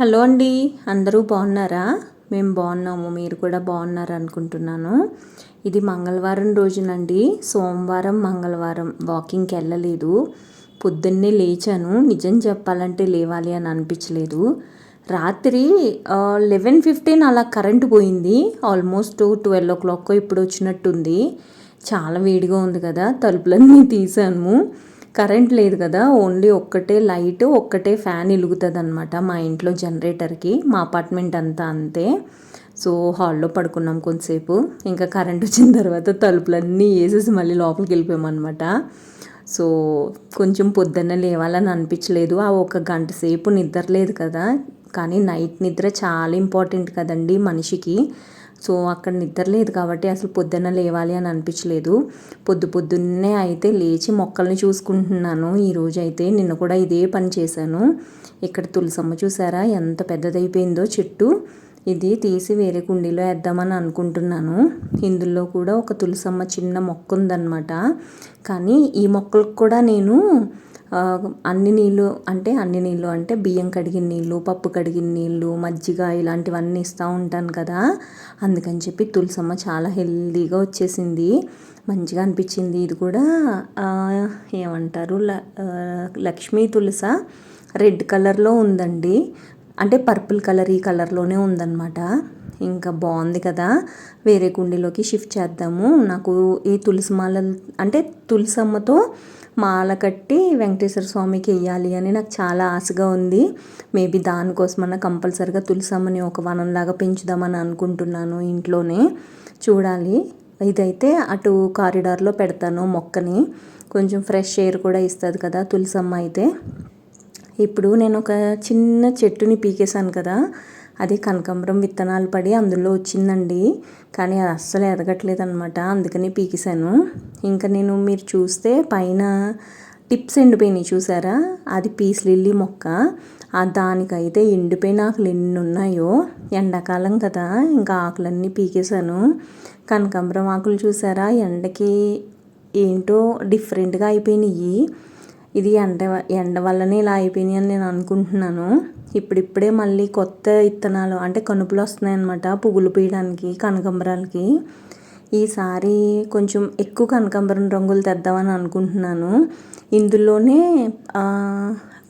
Hello అండి అందరూ బాగున్నారా? మేము బాగున్నాము మీరు కూడా బాగున్నారు అనుకుంటున్నాను ఇది మంగళవారం రోజునండి. సోమవారం మంగళవారం వాకింగ్కి వెళ్ళలేదు. పొద్దున్నే లేచాను. నిజం చెప్పాలంటే లేవాలి అని అనిపించలేదు. రాత్రి లెవెన్ ఫిఫ్టీన్ అలా కరెంటు పోయింది. ఆల్మోస్ట్ ట్వెల్వ్ ఓ క్లాక్ ఇప్పుడు వచ్చినట్టుంది చాలా వేడిగా ఉంది కదా తలుపులన్నీ తీసాము. కరెంట్ లేదు కదా ఓన్లీ ఒక్కటే లైట్ ఒక్కటే ఫ్యాన్ వెలుగుతుంది అనమాట మా ఇంట్లో జనరేటర్కి మా అపార్ట్మెంట్ అంతా అంతే. సో హాల్లో పడుకున్నాం కొంతసేపు ఇంకా కరెంట్ వచ్చిన తర్వాత తలుపులన్నీ వేసేసి మళ్ళీ లోపలికి వెళ్ళిపోయామన్నమాట. సో కొంచెం పొద్దున్న లేవాలని అనిపించలేదు. ఆ ఒక గంట సేపు నిద్ర లేదు కదా కానీ నైట్ నిద్ర చాలా ఇంపార్టెంట్ కదండి మనిషికి. సో అక్కడ నిద్ర లేదు కాబట్టి అసలు పొద్దున్న లేవాలి అని అనిపించలేదు. పొద్దు పొద్దున్నే అయితే లేచి మొక్కల్ని చూసుకుంటున్నాను. ఈరోజు అయితే నిన్న కూడా ఇదే పని చేశాను. ఇక్కడ తులసమ్మ చూసారా? ఎంత పెద్దదైపోయిందో చెట్టు. ఇది తీసి వేరే కుండీలో వేద్దామని అనుకుంటున్నాను. ఇందులో కూడా ఒక తులసమ్మ చిన్న మొక్క ఉందన్నమాట కానీ ఈ మొక్కలకు కూడా నేను అన్ని నీళ్ళు అంటే అన్ని నీళ్ళు అంటే బియ్యం కడిగిన నీళ్ళు పప్పు కడిగిన నీళ్ళు మజ్జిగ ఇలాంటివన్నీ ఇస్తూ ఉంటాను కదా. అందుకని చెప్పి తులసమ్మ చాలా హెల్దీగా వచ్చేసింది. మంచిగా అనిపించింది. ఇది కూడా ఏమంటారు లక్ష్మీ తులస రెడ్ కలర్లో ఉందండి. అంటే పర్పుల్ కలర్ ఈ కలర్లోనే ఉందన్నమాట. ఇంకా బాగుంది కదా. వేరే కుండీలోకి షిఫ్ట్ చేద్దాము. నాకు ఈ తులసి మాల అంటే తులసమ్మతో మాల కట్టి వెంకటేశ్వర స్వామికి వెయ్యాలి అని నాకు చాలా ఆశగా ఉంది. మేబీ దానికోసమన్నా కంపల్సరిగా తులసమ్మని ఒక వనంలాగా పెంచుదామని అనుకుంటున్నాను ఇంట్లోనే. చూడాలి. ఇదైతే అటు కారిడార్లో పెడతాను మొక్కని. కొంచెం ఫ్రెష్ ఎయిర్ కూడా ఇస్తుంది కదా తులసమ్మ అయితే. ఇప్పుడు నేను ఒక చిన్న చెట్టుని పీకేశాను కదా. అది కనకాంబరం విత్తనాలు పడి అందులో వచ్చిందండి. కానీ అది అస్సలు ఎదగట్లేదు అనమాట అందుకని పీకేశాను. ఇంకా నేను మీరు చూస్తే పైన టిప్స్ ఎండిపోయినాయి చూసారా? అది పీస్ లిల్లీ మొక్క. ఆ దానికైతే ఎండిపోయిన ఆకులు ఎన్ని ఉన్నాయో. ఎండాకాలం కదా ఇంకా ఆకులన్నీ పీకేశాను. కనకాంబరం ఆకులు చూసారా? ఎండకి ఏంటో డిఫరెంట్గా అయిపోయినాయి. ఇది ఎండ ఎండ వల్లనే ఇలా అయిపోయినాయి అని నేను అనుకుంటున్నాను. ఇప్పుడిప్పుడే మళ్ళీ కొత్త ఇత్తనాలు అంటే కనుపులు వస్తున్నాయన్నమాట పువ్వులు పీయడానికి కనకంబరాలకి. ఈసారి కొంచెం ఎక్కువ కనకాంబరం రంగులు తెద్దామని అనుకుంటున్నాను. ఇందులోనే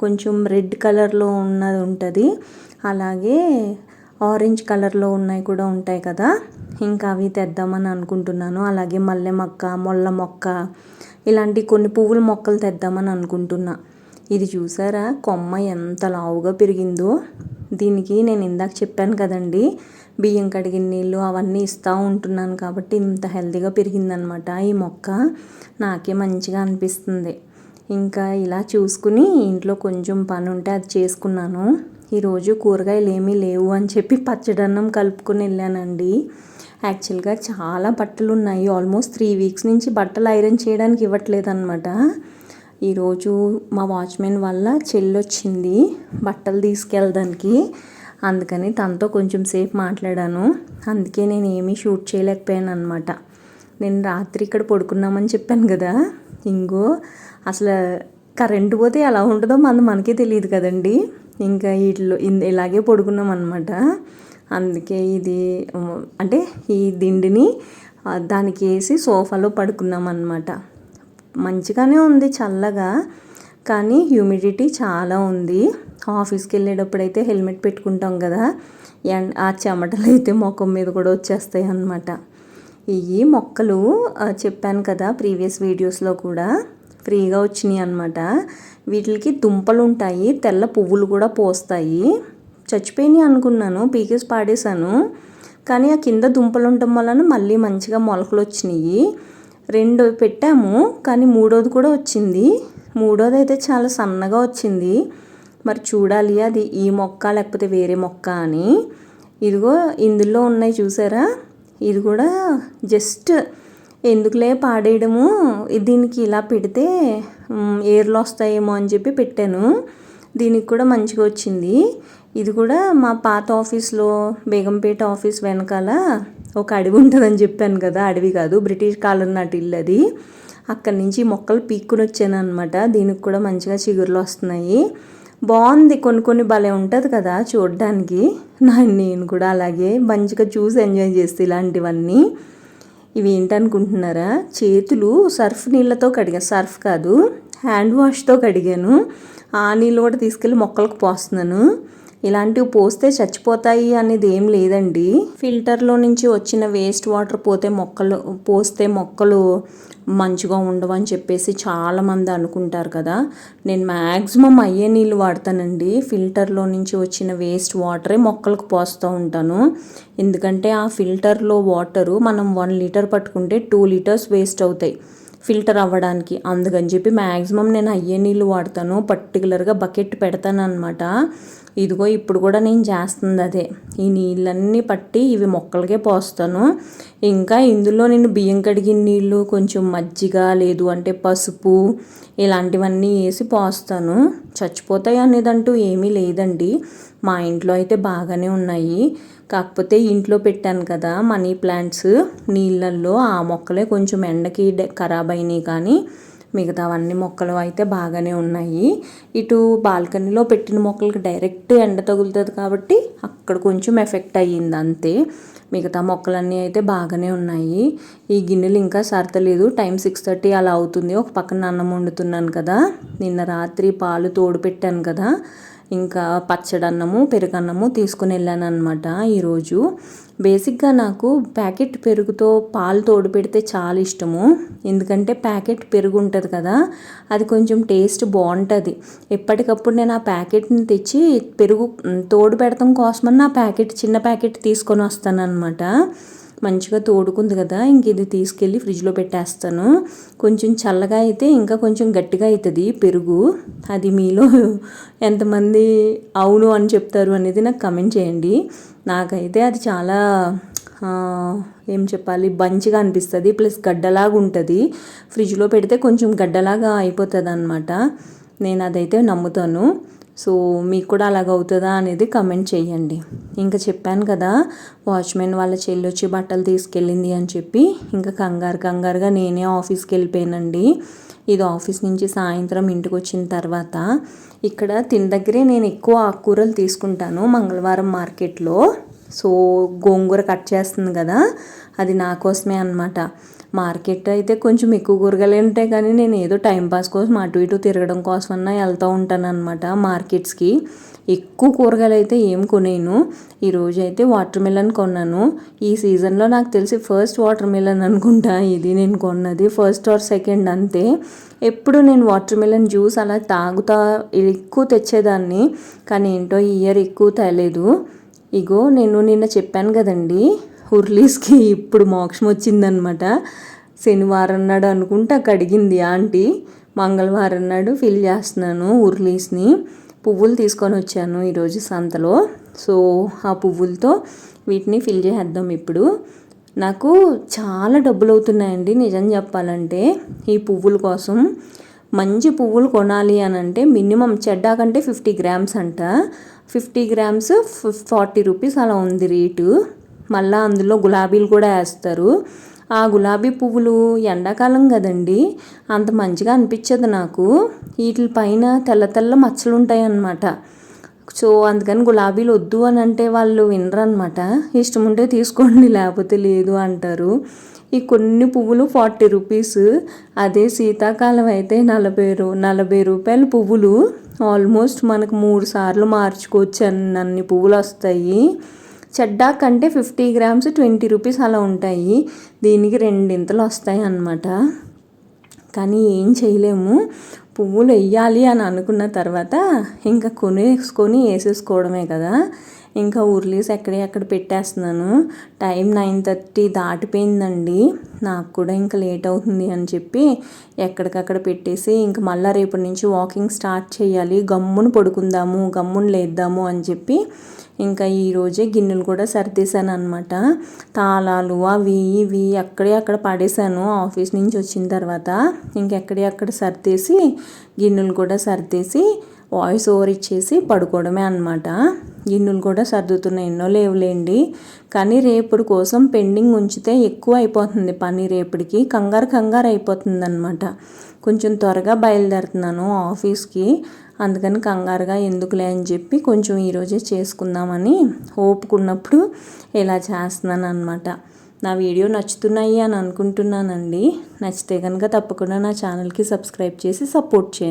కొంచెం రెడ్ కలర్లో ఉన్నది ఉంటుంది. అలాగే ఆరెంజ్ కలర్లో ఉన్నాయి కూడా ఉంటాయి కదా. ఇంకా అవి తెద్దామని అనుకుంటున్నాను. అలాగే మల్లె మొక్క మొల్ల మొక్క ఇలాంటి కొన్ని పువ్వుల మొక్కలు తెద్దామని అనుకుంటున్నా. ఇది చూసారా? కొమ్మ ఎంత లావుగా పెరిగిందో. దీనికి నేను ఇందాక చెప్పాను కదండి బియ్యం కడిగిన నీళ్ళు అవన్నీ ఇస్తూ ఉంటున్నాను కాబట్టి ఇంత హెల్తీగా పెరిగిందనమాట ఈ మొక్క. నాకే మంచిగా అనిపిస్తుంది. ఇంకా ఇలా చూసుకుని ఇంట్లో కొంచెం పని ఉంటే అది చేసుకున్నాను. ఈరోజు కూరగాయలు ఏమీ లేవు అని చెప్పి పచ్చడన్నం కలుపుకొని వెళ్ళానండి. యాక్చువల్గా చాలా బట్టలు ఉన్నాయి ఆల్మోస్ట్ త్రీ వీక్స్ నుంచి బట్టలు ఐరన్ చేయడానికి ఇవ్వట్లేదు అనమాట ఈరోజు మా వాచ్మెన్ వల్ల చెల్లొచ్చింది బట్టలు తీసుకెళ్ళడానికి అందుకని తనతో కొంచెం సేపు మాట్లాడాను. అందుకే నేను ఏమీ షూట్ చేయలేకపోయాను అనమాట నేను రాత్రి ఇక్కడ పడుకున్నామని చెప్పాను కదా. ఇంకో అసలు కరెంటు పోతే ఎలా ఉంటుందో మన మనకే తెలియదు కదండి. ఇంకా వీటిలో ఇలాగే పడుకున్నాం అనమాట అందుకే ఇది అంటే ఈ దిండిని దానికి వేసి సోఫాలో పడుకున్నాం అనమాట మంచిగానే ఉంది చల్లగా కానీ హ్యూమిడిటీ చాలా ఉంది. ఆఫీస్కి వెళ్ళేటప్పుడు అయితే హెల్మెట్ పెట్టుకుంటాం కదా అండ్ ఆ చెమటలు అయితే ముఖం మీద కూడా వచ్చేస్తాయి అన్నమాట. ఇవి మొక్కలు చెప్పాను కదా ప్రీవియస్ వీడియోస్లో కూడా ఫ్రీగా వచ్చినాయి అనమాట వీటికి దుంపలు ఉంటాయి తెల్ల పువ్వులు కూడా పోస్తాయి. చచ్చిపోయినాయి అనుకున్నాను పీకేసి పాడేశాను. కానీ ఆ కింద దుంపలు ఉండటం వలన మళ్ళీ మంచిగా మొలకలు వచ్చినాయి. రెండు పెట్టాము కానీ మూడోది కూడా వచ్చింది. మూడోది అయితే చాలా సన్నగా వచ్చింది. మరి చూడాలి అది ఈ మొక్క లేకపోతే వేరే మొక్క అని. ఇదిగో ఇందులో ఉన్నాయి చూసారా? ఇది కూడా జస్ట్ ఎందుకులే పాడేయడము? దీనికి ఇలా పెడితే ఏర్లు వస్తాయేమో అని చెప్పి పెట్టాను. దీనికి కూడా మంచిగా వచ్చింది. ఇది కూడా మా పాత ఆఫీస్లో బేగంపేట ఆఫీస్ వెనకాల ఒక అడవి ఉంటుందని చెప్పాను కదా అడవి కాదు బ్రిటిష్ కాలం నాటి ఇల్లు అది. అక్కడి నుంచి మొక్కలు పీక్కుని వచ్చాను అనమాట దీనికి కూడా మంచిగా చిగురులు వస్తున్నాయి. బాగుంది కొన్ని కొన్ని భలే ఉంటుంది కదా చూడడానికి. నా నేను కూడా అలాగే మంచిగా చూసి ఎంజాయ్ చేస్తే ఇలాంటివన్నీ. ఇవి ఏంటనుకుంటున్నారా? చేతులు సర్ఫ్ నీళ్ళతో కడిగా సర్ఫ్ కాదు హ్యాండ్ వాష్తో కడిగాను. ఆ నీళ్ళు కూడా తీసుకెళ్ళి మొక్కలకు పోస్తున్నాను. ఇలాంటివి పోస్తే చచ్చిపోతాయి అనేది ఏం లేదండి. ఫిల్టర్లో నుంచి వచ్చిన వేస్ట్ వాటర్ పోతే మొక్కలు పోస్తే మొక్కలు మంచిగా ఉండవు అని చెప్పేసి చాలామంది అనుకుంటారు కదా. నేను మ్యాక్సిమం అయ్యే నీళ్ళు వాడతానండి. ఫిల్టర్లో నుంచి వచ్చిన వేస్ట్ వాటరే మొక్కలకు పోస్తూ ఉంటాను. ఎందుకంటే ఆ ఫిల్టర్లో వాటరు మనం వన్ లీటర్ పట్టుకుంటే టూ లీటర్స్ వేస్ట్ అవుతాయి. ఫిల్టర్ అవ్వడానికి. అందుకని చెప్పి మ్యాక్సిమం నేను అయ్యే నీళ్ళు వాడతాను. పర్టికులర్గా బకెట్ పెడతాను అనమాట ఇదిగో ఇప్పుడు కూడా నేను చేస్తుంది అదే. ఈ నీళ్ళన్నీ పట్టి ఇవి మొక్కలకే పోస్తాను. ఇంకా ఇందులో నేను బియ్యం కడిగిన నీళ్ళు కొంచెం మజ్జిగ లేదు అంటే పసుపు ఇలాంటివన్నీ వేసి పోస్తాను. చచ్చిపోతాయి అనేదంటూ ఏమీ లేదండి. మా ఇంట్లో అయితే బాగానే ఉన్నాయి. కాకపోతే ఇంట్లో పెట్టాను కదా మనీ ప్లాంట్స్. నీళ్ళల్లో ఆ మొక్కలే కొంచెం ఎండకి ఖరాబ్ అయినాయి కానీ మిగతావన్నీ మొక్కలు అయితే బాగానే ఉన్నాయి. ఇటు బాల్కనీలో పెట్టిన మొక్కలకి డైరెక్ట్ ఎండ తగులుతుంది కాబట్టి అక్కడ కొంచెం ఎఫెక్ట్ అయ్యింది అంతే. మిగతా మొక్కలన్నీ అయితే బాగానే ఉన్నాయి. ఈ గిన్నెలు ఇంకా సరతలేదు టైం సిక్స్ థర్టీ అలా అవుతుంది. ఒక పక్కన అన్నం వండుతున్నాను కదా. నిన్న రాత్రి పాలు తోడు పెట్టాను కదా. ఇంకా పచ్చడన్నము పెరుగన్నము తీసుకుని వెళ్ళాను అనమాట ఈరోజు. బేసిక్గా నాకు ప్యాకెట్ పెరుగుతో పాలు తోడు పెడితే చాలా ఇష్టము. ఎందుకంటే ప్యాకెట్ పెరుగు ఉంటుంది కదా అది కొంచెం టేస్ట్ బాగుంటుంది ఎప్పటికప్పుడు నేను ఆ ప్యాకెట్ని తెచ్చి పెరుగు తోడు పెడతాం కోసమని నా ప్యాకెట్ చిన్న ప్యాకెట్ తీసుకొని వస్తాను అనమాట మంచిగా తోడుకుంది కదా ఇంక ఇది తీసుకెళ్ళి ఫ్రిడ్జ్లో పెట్టేస్తాను. కొంచెం చల్లగా అయితే ఇంకా కొంచెం గట్టిగా అవుతుంది పెరుగు. అది మీలో ఎంతమంది అవును అని చెప్తారు అనేది నాకు కమెంట్ చేయండి. నాకైతే అది చాలా ఏం చెప్పాలి బంచిగా అనిపిస్తుంది ప్లస్ గడ్డలాగా ఉంటుంది. ఫ్రిడ్జ్లో పెడితే కొంచెం గడ్డలాగా అయిపోతుంది అనమాట నేను అదైతే నమ్ముతాను. సో మీకు కూడా అలాగ అవుతుందా అనేది కమెంట్ చేయండి. ఇంకా చెప్పాను కదా వాచ్మెన్ వాళ్ళ చెల్లి వచ్చి బట్టలు తీసుకెళ్ళింది అని చెప్పి ఇంకా కంగారు కంగారుగా నేనే ఆఫీస్కి వెళ్ళిపోయానండి. ఇది ఆఫీస్ నుంచి సాయంత్రం ఇంటికి వచ్చిన తర్వాత ఇక్కడ తిన దగ్గరే నేను ఎక్కువ ఆకుకూరలు తీసుకుంటాను మంగళవారం మార్కెట్లో. సో గోంగూర కట్ చేస్తుంది కదా అది నా కోసమే అనమాట మార్కెట్ అయితే కొంచెం ఎక్కువ కూరగాయలు ఉంటాయి కానీ నేను ఏదో టైంపాస్ కోసం అటు ఇటు తిరగడం కోసమన్నా వెళ్తూ ఉంటాను అనమాట మార్కెట్స్కి. ఎక్కువ కూరగాయలు అయితే ఏం కొనేను. ఈరోజు అయితే వాటర్ మిలన్ కొన్నాను. ఈ సీజన్లో నాకు తెలిసి ఫస్ట్ వాటర్ మిలన్ అనుకుంటా ఇది నేను కొన్నది. ఫస్ట్ ఆర్ సెకండ్ అంతే. ఎప్పుడు నేను వాటర్ మిలన్ జ్యూస్ అలా తాగుతా ఎక్కువ తెచ్చేదాన్ని. కానీ ఏంటో ఈ ఇయర్ ఎక్కువ తేలేదు. ఇగో నేను నిన్న చెప్పాను కదండీ. ఉర్లీస్కి ఇప్పుడు మోక్షం వచ్చిందనమాట శనివారం నాడు అనుకుంటే కడిగింది ఆంటీ మంగళవారం నాడు ఫిల్ చేస్తున్నాను ఉర్లీస్ని పువ్వులు తీసుకొని వచ్చాను ఈరోజు సంతలో. సో ఆ పువ్వులతో వీటిని ఫిల్ చేసేద్దాం ఇప్పుడు. నాకు చాలా డబ్బులు అవుతున్నాయండి నిజం చెప్పాలంటే. ఈ పువ్వుల కోసం మంచి పువ్వులు కొనాలి అని అంటే మినిమం చెడ్డా కంటే ఫిఫ్టీ గ్రామ్స్ అంట. ఫిఫ్టీ గ్రామ్స్ ఫార్టీ రూపీస్ అలా ఉంది రేటు. మళ్ళీ అందులో గులాబీలు కూడా వేస్తారు. ఆ గులాబీ పువ్వులు ఎండాకాలం కదండి అంత మంచిగా అనిపించదు నాకు. వీటి పైన తెల్ల తెల్ల మచ్చలు ఉంటాయి అన్నమాట సో అందుకని గులాబీలు వద్దు అని అంటే వాళ్ళు వినరు అనమాట ఇష్టం ఉంటే తీసుకోండి లేకపోతే లేదు అంటారు. ఈ కొన్ని పువ్వులు ఫార్టీ రూపీస్. అదే శీతాకాలం అయితే నలభై రూ నలభై రూపాయల పువ్వులు. ఆల్మోస్ట్ మనకు మూడు సార్లు మార్చుకోవచ్చు అన్ని పువ్వులు వస్తాయి. చెడ్డాక్ అంటే ఫిఫ్టీ గ్రామ్స్ ట్వంటీ రూపీస్ అలా ఉంటాయి. దీనికి రెండింతలు వస్తాయి అన్నమాట. కానీ ఏం చేయలేము. పువ్వులు వెయ్యాలి అని అనుకున్న తర్వాత ఇంకా కొనేసుకొని వేసేసుకోవడమే కదా. ఇంకా ఉర్లీస్ ఎక్కడే అక్కడ పెట్టేస్తున్నాను. టైం నైన్ థర్టీ దాటిపోయిందండి. నాకు కూడా ఇంకా లేట్ అవుతుంది అని చెప్పి ఎక్కడికక్కడ పెట్టేసి ఇంకా మళ్ళీ రేపటి నుంచి వాకింగ్ స్టార్ట్ చేయాలి. గమ్మును పడుకుందాము గమ్మును లేద్దాము అని చెప్పి ఇంకా ఈరోజే గిన్నెలు కూడా సర్దేశాను అనమాట తాళాలు అవి ఇవి అక్కడే అక్కడ పడేశాను. ఆఫీస్ నుంచి వచ్చిన తర్వాత ఇంకెక్కడే అక్కడ సర్దేసి గిన్నెలు కూడా సర్దేసి వాయిస్ ఓవర్ ఇచ్చేసి పడుకోవడమే అనమాట గిన్నెలు కూడా సర్దుతున్నాయి. ఎన్నో లేవులేండి. కానీ రేపుడు కోసం పెండింగ్ ఉంచితే ఎక్కువ అయిపోతుంది పని రేపటికి. కంగారు కంగారు అయిపోతుంది అనమాట కొంచెం త్వరగా బయలుదేరుతున్నాను ఆఫీస్కి. అందుకని కంగారుగా ఎందుకులే అని చెప్పి కొంచెం ఈరోజే చేసుకుందామని ఓపుకున్నప్పుడు ఇలా చేస్తున్నాను అనమాట నా వీడియో నచ్చుతున్నాయి అని అనుకుంటున్నానండి. నచ్చితే కనుక తప్పకుండా నా ఛానల్కి సబ్స్క్రైబ్ చేసి సపోర్ట్ చేయండి.